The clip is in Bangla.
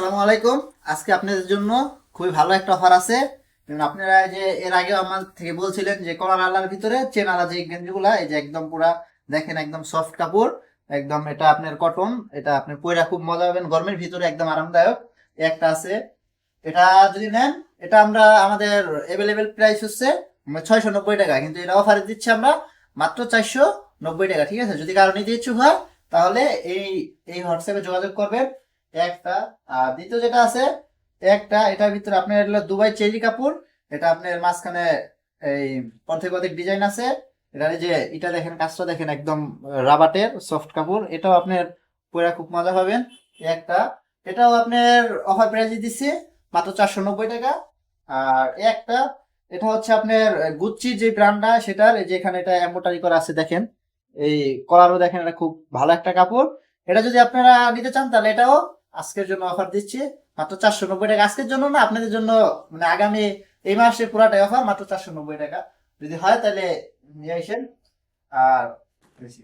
আসসালামু আলাইকুম। আজকে আপনাদের জন্য খুবই ভালো একটা অফার আছে। আপনারা যে এর আগে আমার থেকে বলছিলেন যে কলার আলার ভিতরে চেন আলা যে গেঞ্জিগুলা, এই যে একদম পুরা দেখেন একদম সফট কাপড়, একদম এটা আপনার কটন এটা আপনি পরে খুব মজা পাবেন। গরমের ভিতরে একদম আরামদায়ক। একটা আছে। এটা যদি নেন, এটা আমরা আমাদের অ্যাভেলেবেল প্রাইস হচ্ছে ছয়শো নব্বই টাকা। কিন্তু এটা অফারে দিচ্ছি আমরা মাত্র চারশো নব্বই টাকা, ঠিক আছে? যদি কারও নিতে ইচ্ছুক হয়, তাহলে এই এই হোয়াটসঅ্যাপে যোগাযোগ করবেন। একটা, আর দ্বিতীয় যেটা আছে, একটা, এটার ভিতরে আপনার হলো দুবাই চেরি কাপড়, এটা আপনার মাঝখানে এই অর্ধেক অর্ধেক ডিজাইন আছে এটার যে, এটা দেখেন, কাজটা দেখেন একদম রাবাটের সফট কাপড়, এটাও আপনার পরে খুব মজা পাবেন, একটা, এটাও আপনার অফার প্রাইসে দিচ্ছি মাত্র চারশো নব্বই টাকা, আর একটা, এটা হচ্ছে আপনার গুচ্ছি যে ব্র্যান্ডটা সেটার যে এখানে এটা এম্বোটারি করা আছে, দেখেন, এই কলারও দেখেন, এটা খুব ভালো একটা কাপড়, এটা যদি আপনারা নিতে চান, তাহলে এটাও আজকের জন্য অফার দিচ্ছি। মাত্র চারশো নব্বই টাকা। আজকের জন্য না, আপনাদের জন্য মানে আগামী এই মাসে পুরাটাই অফার মাত্র চারশো নব্বই টাকা। যদি হয় তাহলে নিয়ে আসেন। আর বেশি